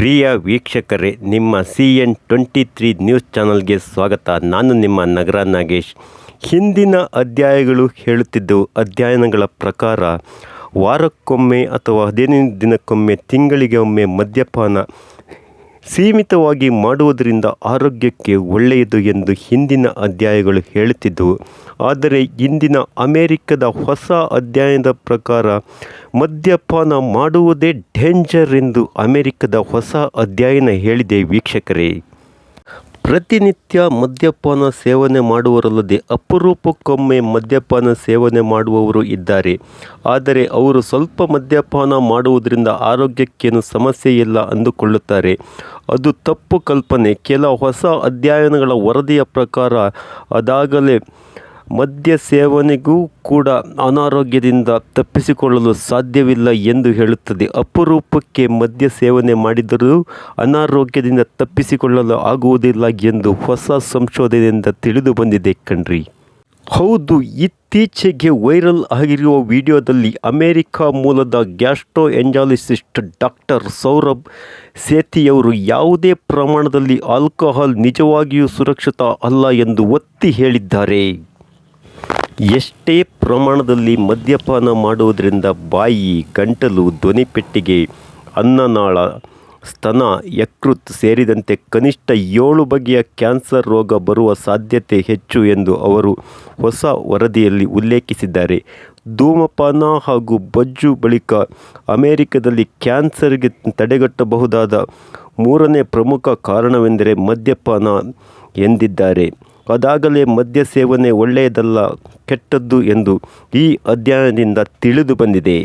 ಪ್ರಿಯ ವೀಕ್ಷಕರೇ, ನಿಮ್ಮ C N twenty three news ಚಾನಲ್ಗೆ ಸ್ವಾಗತ. ನಾನು ನಿಮ್ಮ ನಗರ ನಾಗೇಶ್. ಹಿಂದಿನ ಅಧ್ಯಾಯಗಳು ಹೇಳುತ್ತಿದ್ದವು. ಅಧ್ಯಯನಗಳ ಪ್ರಕಾರ, ವಾರಕ್ಕೊಮ್ಮೆ ಅಥವಾ ಹದಿನೈದು ದಿನಕ್ಕೊಮ್ಮೆ, ತಿಂಗಳಿಗೆ ಒಮ್ಮೆ ಮದ್ಯಪಾನ ಸೀಮಿತವಾಗಿ ಮಾಡುವುದರಿಂದ ಆರೋಗ್ಯಕ್ಕೆ ಒಳ್ಳೆಯದು ಎಂದು ಹಿಂದಿನ ಅಧ್ಯಾಯಗಳು ಹೇಳುತ್ತಿದ್ದವು. ಆದರೆ ಇಂದಿನ ಅಮೆರಿಕದ ಹೊಸ ಅಧ್ಯಯನದ ಪ್ರಕಾರ ಮದ್ಯಪಾನ ಮಾಡುವುದೇ ಡೇಂಜರ್ ಎಂದು ಅಮೆರಿಕದ ಹೊಸ ಅಧ್ಯಯನ ಹೇಳಿದೆ ವೀಕ್ಷಕರೇ. ಪ್ರತಿನಿತ್ಯ ಮದ್ಯಪಾನ ಸೇವನೆ ಮಾಡುವರಲ್ಲದೆ ಅಪರೂಪಕ್ಕೊಮ್ಮೆ ಮದ್ಯಪಾನ ಸೇವನೆ ಮಾಡುವವರು ಇದ್ದಾರೆ. ಆದರೆ ಅವರು ಸ್ವಲ್ಪ ಮದ್ಯಪಾನ ಮಾಡುವುದರಿಂದ ಆರೋಗ್ಯಕ್ಕೇನು ಸಮಸ್ಯೆ ಇಲ್ಲ ಅಂದುಕೊಳ್ಳುತ್ತಾರೆ. ಅದು ತಪ್ಪು ಕಲ್ಪನೆ. ಕೆಲ ಹೊಸ ಅಧ್ಯಯನಗಳ ವರದಿಯ ಪ್ರಕಾರ ಅದಾಗಲೇ ಮದ್ಯ ಸೇವನೆಗೂ ಕೂಡ ಅನಾರೋಗ್ಯದಿಂದ ತಪ್ಪಿಸಿಕೊಳ್ಳಲು ಸಾಧ್ಯವಿಲ್ಲ ಎಂದು ಹೇಳುತ್ತದೆ. ಅಪರೂಪಕ್ಕೆ ಮದ್ಯ ಸೇವನೆ ಮಾಡಿದರೂ ಅನಾರೋಗ್ಯದಿಂದ ತಪ್ಪಿಸಿಕೊಳ್ಳಲು ಆಗುವುದಿಲ್ಲ ಎಂದು ಹೊಸ ಸಂಶೋಧನೆಯಿಂದ ತಿಳಿದು ಬಂದಿದೆ ಕಣ್ರಿ. ಹೌದು, ಇತ್ತೀಚೆಗೆ ವೈರಲ್ ಆಗಿರುವ ವಿಡಿಯೋದಲ್ಲಿ ಅಮೆರಿಕ ಮೂಲದ ಗ್ಯಾಸ್ಟ್ರೋ ಎಂಜಾಲಿಸಿಸ್ಟ್ ಡಾಕ್ಟರ್ ಸೌರಭ್ ಸೇತಿಯವರು ಯಾವುದೇ ಪ್ರಮಾಣದಲ್ಲಿ ಆಲ್ಕೋಹಾಲ್ ನಿಜವಾಗಿಯೂ ಸುರಕ್ಷಿತ ಅಲ್ಲ ಎಂದು ಒತ್ತಿ ಹೇಳಿದ್ದಾರೆ. ಎಷ್ಟೇ ಪ್ರಮಾಣದಲ್ಲಿ ಮದ್ಯಪಾನ ಮಾಡುವುದರಿಂದ ಬಾಯಿ, ಗಂಟಲು ಧ್ವನಿಪೆಟ್ಟಿಗೆ ಅನ್ನನಾಳ, ಸ್ತನ, ಯಕೃತ್ ಸೇರಿದಂತೆ ಕನಿಷ್ಠ ಏಳು ಬಗೆಯ ಕ್ಯಾನ್ಸರ್ ರೋಗ ಬರುವ ಸಾಧ್ಯತೆ ಹೆಚ್ಚು ಎಂದು ಅವರು ಹೊಸ ವರದಿಯಲ್ಲಿ ಉಲ್ಲೇಖಿಸಿದ್ದಾರೆ. ಧೂಮಪಾನ ಹಾಗೂ ಬಜ್ಜು ಬಳಿಕ ಅಮೆರಿಕದಲ್ಲಿ ಕ್ಯಾನ್ಸರ್ಗೆ ತಡೆಗಟ್ಟಬಹುದಾದ ಮೂರನೇ ಪ್ರಮುಖ ಕಾರಣವೆಂದರೆ ಮದ್ಯಪಾನ ಎಂದಿದ್ದಾರೆ. ಅದಾಗಲೇ ಮದ್ಯ ಸೇವನೆ ಒಳ್ಳೆಯದಲ್ಲ, ಕೆಟ್ಟದ್ದು ಎಂದು ಈ ಅಧ್ಯಯನದಿಂದ ತಿಳಿದು ಬಂದಿದೆ.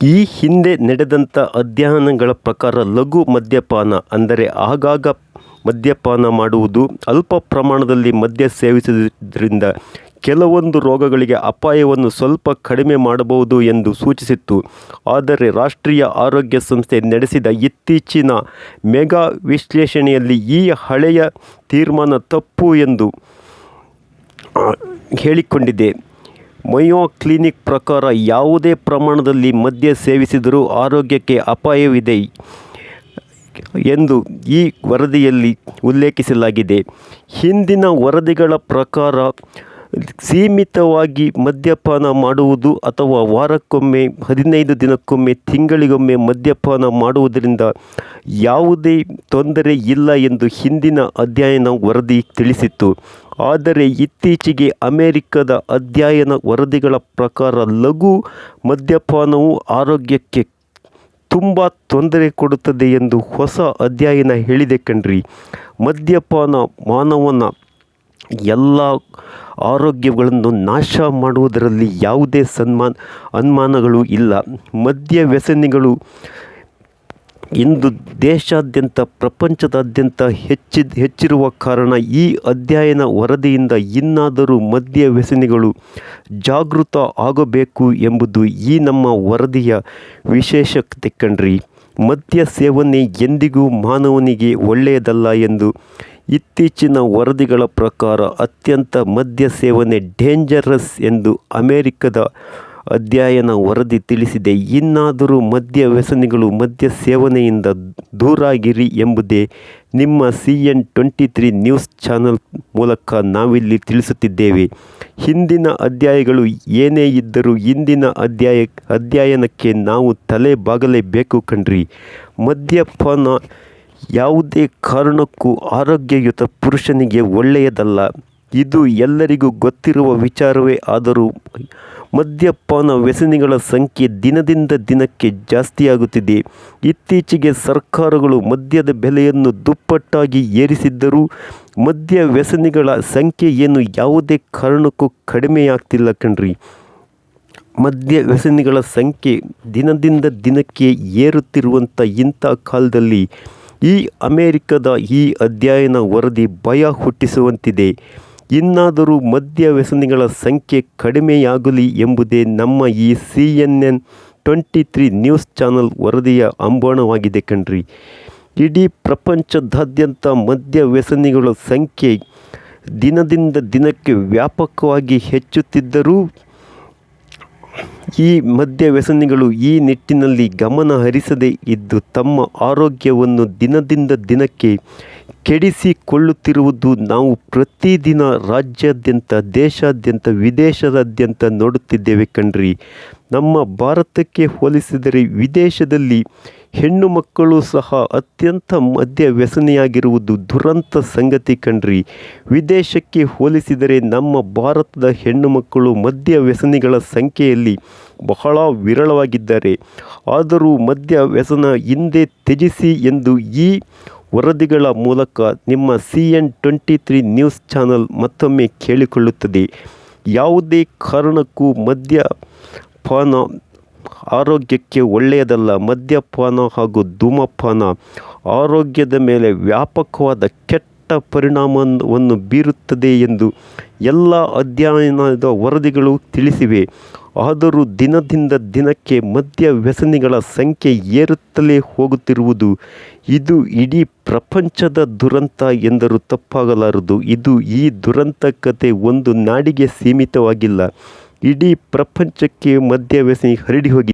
ಈ ಹಿಂದೆ ನಡೆದಂಥ ಅಧ್ಯಯನಗಳ ಪ್ರಕಾರ ಲಘು ಮದ್ಯಪಾನ ಅಂದರೆ ಆಗಾಗ ಮದ್ಯಪಾನ ಮಾಡುವುದು ಅಲ್ಪ ಪ್ರಮಾಣದಲ್ಲಿ ಮದ್ಯ ಸೇವಿಸುವುದರಿಂದ ಕೆಲವೊಂದು ರೋಗಗಳಿಗೆ ಅಪಾಯವನ್ನು ಸ್ವಲ್ಪ ಕಡಿಮೆ ಮಾಡಬಹುದು ಎಂದು ಸೂಚಿಸಿತ್ತು. ಆದರೆ ರಾಷ್ಟ್ರೀಯ ಆರೋಗ್ಯ ಸಂಸ್ಥೆ ನಡೆಸಿದ ಇತ್ತೀಚಿನ ಮೆಗಾ ವಿಶ್ಲೇಷಣೆಯಲ್ಲಿ ಈ ಹಳೆಯ ತೀರ್ಮಾನ ತಪ್ಪು ಎಂದು ಹೇಳಿಕೊಂಡಿದೆ. ಮಯೋ ಕ್ಲಿನಿಕ್ ಪ್ರಕಾರ ಯಾವುದೇ ಪ್ರಮಾಣದಲ್ಲಿ ಮದ್ಯ ಸೇವಿಸಿದರೂ ಆರೋಗ್ಯಕ್ಕೆ ಅಪಾಯವಿದೆ ಎಂದು ಈ ವರದಿಯಲ್ಲಿ ಉಲ್ಲೇಖಿಸಲಾಗಿದೆ. ಹಿಂದಿನ ವರದಿಗಳ ಪ್ರಕಾರ ಸೀಮಿತವಾಗಿ ಮದ್ಯಪಾನ ಮಾಡುವುದು ಅಥವಾ ವಾರಕ್ಕೊಮ್ಮೆ ಹದಿನೈದು ದಿನಕ್ಕೊಮ್ಮೆ ತಿಂಗಳಿಗೊಮ್ಮೆ ಮದ್ಯಪಾನ ಮಾಡುವುದರಿಂದ ಯಾವುದೇ ತೊಂದರೆ ಇಲ್ಲ ಎಂದು ಹಿಂದಿನ ಅಧ್ಯಯನ ವರದಿ ತಿಳಿಸಿತ್ತು. ಆದರೆ ಇತ್ತೀಚೆಗೆ ಅಮೆರಿಕದ ಅಧ್ಯಯನ ವರದಿಗಳ ಪ್ರಕಾರ ಲಘು ಮದ್ಯಪಾನವು ಆರೋಗ್ಯಕ್ಕೆ ತುಂಬ ತೊಂದರೆ ಕೊಡುತ್ತದೆ ಎಂದು ಹೊಸ ಅಧ್ಯಯನ ಹೇಳಿದೆ ಕಣ್ರಿ. ಮದ್ಯಪಾನ ಮಾನವನ ಎಲ್ಲ ಆರೋಗ್ಯಗಳನ್ನು ನಾಶ ಮಾಡುವುದರಲ್ಲಿ ಯಾವುದೇ ಸನ್ಮಾನ, ಅನುಮಾನಗಳು ಇಲ್ಲ. ಮದ್ಯ ವ್ಯಸನಿಗಳು ಇಂದು ದೇಶಾದ್ಯಂತ, ಪ್ರಪಂಚದಾದ್ಯಂತ ಹೆಚ್ಚಿ, ಹೆಚ್ಚಿರುವ ಕಾರಣ ಈ ಅಧ್ಯಯನ ವರದಿಯಿಂದ ಇನ್ನಾದರೂ ಮದ್ಯ ವ್ಯಸನಿಗಳು ಜಾಗೃತ ಆಗಬೇಕು ಎಂಬುದು ಈ ನಮ್ಮ ವರದಿಯ ವಿಶೇಷತೆ ಕಣ್ರಿ. ಮದ್ಯ ಸೇವನೆ ಎಂದಿಗೂ ಮಾನವನಿಗೆ ಒಳ್ಳೆಯದಲ್ಲ ಎಂದು ಇತ್ತೀಚಿನ ವರದಿಗಳ ಪ್ರಕಾರ ಅತ್ಯಂತ ಮದ್ಯ ಸೇವನೆ ಡೇಂಜರಸ್ ಎಂದು ಅಮೆರಿಕದ ಅಧ್ಯಯನ ವರದಿ ತಿಳಿಸಿದೆ. ಇನ್ನಾದರೂ ಮದ್ಯ ವ್ಯಸನಿಗಳು ಮದ್ಯ ಸೇವನೆಯಿಂದ ದೂರಾಗಿರಿ ಎಂಬುದೇ ನಿಮ್ಮ C N twenty three news channel ಮೂಲಕ ನಾವಿಲ್ಲಿ ತಿಳಿಸುತ್ತಿದ್ದೇವೆ. ಹಿಂದಿನ ಅಧ್ಯಾಯಗಳು ಏನೇ ಇದ್ದರೂ ಇಂದಿನ ಅಧ್ಯಾಯ, ಅಧ್ಯಯನಕ್ಕೆ ನಾವು ತಲೆ ಬಾಗಲೇಬೇಕು ಕಣ್ರಿ. ಮದ್ಯಪಾನ ಯಾವುದೇ ಕಾರಣಕ್ಕೂ ಆರೋಗ್ಯಯುತ ಪುರುಷನಿಗೆ ಒಳ್ಳೆಯದಲ್ಲ. ಇದು ಎಲ್ಲರಿಗೂ ಗೊತ್ತಿರುವ ವಿಚಾರವೇ ಆದರೂ ಮದ್ಯಪಾನ ವ್ಯಸನಿಗಳ ಸಂಖ್ಯೆ ದಿನದಿಂದ ದಿನಕ್ಕೆ ಜಾಸ್ತಿಯಾಗುತ್ತಿದೆ. ಇತ್ತೀಚೆಗೆ ಸರ್ಕಾರಗಳು ಮದ್ಯದ ಬೆಲೆಯನ್ನು ದುಪ್ಪಟ್ಟಾಗಿ ಏರಿಸಿದ್ದರೂ ಮದ್ಯ ವ್ಯಸನಿಗಳ ಸಂಖ್ಯೆ ಏನು ಯಾವುದೇ ಕಾರಣಕ್ಕೂ ಕಡಿಮೆಯಾಗ್ತಿಲ್ಲ ಕಣ್ರಿ. ಮದ್ಯ ವ್ಯಸನಿಗಳ ಸಂಖ್ಯೆ ದಿನದಿಂದ ದಿನಕ್ಕೆ ಏರುತ್ತಿರುವಂಥ ಇಂಥ ಕಾಲದಲ್ಲಿ ಈ ಅಮೇರಿಕದ ಈ ಅಧ್ಯಯನ ವರದಿ ಭಯ ಹುಟ್ಟಿಸುವಂತಿದೆ. ಇನ್ನಾದರೂ ಮದ್ಯ ವ್ಯಸನಿಗಳ ಸಂಖ್ಯೆ ಕಡಿಮೆಯಾಗಲಿ ಎಂಬುದೇ ನಮ್ಮ ಈ C N N twenty three news channel ವರದಿಯ ಅಂಬೋಣವಾಗಿದೆ ಕಣ್ರಿ. ಇಡೀ ಪ್ರಪಂಚದಾದ್ಯಂತ ಮದ್ಯ ವ್ಯಸನಿಗಳ ಸಂಖ್ಯೆ ದಿನದಿಂದ ದಿನಕ್ಕೆ ವ್ಯಾಪಕವಾಗಿ ಹೆಚ್ಚುತ್ತಿದ್ದರೂ ಈ ಮದ್ಯ ವ್ಯಸನಿಗಳು ಈ ನಿಟ್ಟಿನಲ್ಲಿ ಗಮನ ಹರಿಸದೇ ಇದ್ದು ತಮ್ಮ ಆರೋಗ್ಯವನ್ನು ದಿನದಿಂದ ದಿನಕ್ಕೆ ಕೆಡಿಸಿಕೊಳ್ಳುತ್ತಿರುವುದು ನಾವು ಪ್ರತಿದಿನ ರಾಜ್ಯಾದ್ಯಂತ, ದೇಶಾದ್ಯಂತ ವಿದೇಶದಾದ್ಯಂತ ನೋಡುತ್ತಿದ್ದೇವೆ ಕಣ್ರಿ. ನಮ್ಮ ಭಾರತಕ್ಕೆ ಹೋಲಿಸಿದರೆ ವಿದೇಶದಲ್ಲಿ ಹೆಣ್ಣು ಮಕ್ಕಳು ಸಹ ಅತ್ಯಂತ ಮದ್ಯ ವ್ಯಸನಿಯಾಗಿರುವುದು ದುರಂತ ಸಂಗತಿ ಕಣ್ರಿ. ವಿದೇಶಕ್ಕೆ ಹೋಲಿಸಿದರೆ ನಮ್ಮ ಭಾರತದ ಹೆಣ್ಣು ಮಕ್ಕಳು ಮದ್ಯ ವ್ಯಸನಿಗಳ ಸಂಖ್ಯೆಯಲ್ಲಿ ಬಹಳ ವಿರಳವಾಗಿದ್ದಾರೆ. ಆದರೂ ಮದ್ಯ ವ್ಯಸನ ಹಿಂದೆ ತ್ಯಜಿಸಿ ಎಂದು ಈ ವರದಿಗಳ ಮೂಲಕ ನಿಮ್ಮ C N twenty three news channel ಮತ್ತೊಮ್ಮೆ ಕೇಳಿಕೊಳ್ಳುತ್ತದೆ. ಯಾವುದೇ ಕಾರಣಕ್ಕೂ ಮದ್ಯಪಾನ ಆರೋಗ್ಯಕ್ಕೆ ಒಳ್ಳೆಯದಲ್ಲ, ಮದ್ಯಪಾನ ಹಾಗೂ ಧೂಮಪಾನ. ಆರೋಗ್ಯದ ಮೇಲೆ ವ್ಯಾಪಕವಾದ ಕೆಟ್ಟ ಪರಿಣಾಮವನ್ನು ಬೀರುತ್ತದೆ ಎಂದು ಎಲ್ಲ ಅಧ್ಯಯನದ ವರದಿಗಳು ತಿಳಿಸಿವೆ. ಆದರೂ ದಿನದಿಂದ ದಿನಕ್ಕೆ ಮದ್ಯ ವ್ಯಸನಿಗಳ ಸಂಖ್ಯೆ ಏರುತ್ತಲೇ ಹೋಗುತ್ತಿರುವುದು ಇದು ಇಡೀ ಪ್ರಪಂಚದ ದುರಂತ ಎಂದರೂ ತಪ್ಪಾಗಲಾರದು. ಇದು ಈ ದುರಂತ ಕತೆ ಒಂದು ನಾಡಿಗೆ ಸೀಮಿತವಾಗಿಲ್ಲ. ಇಡೀ ಪ್ರಪಂಚಕ್ಕೆ ಮದ್ಯ ವ್ಯಸನಿ ಹರಡಿ ಹೋಗಿ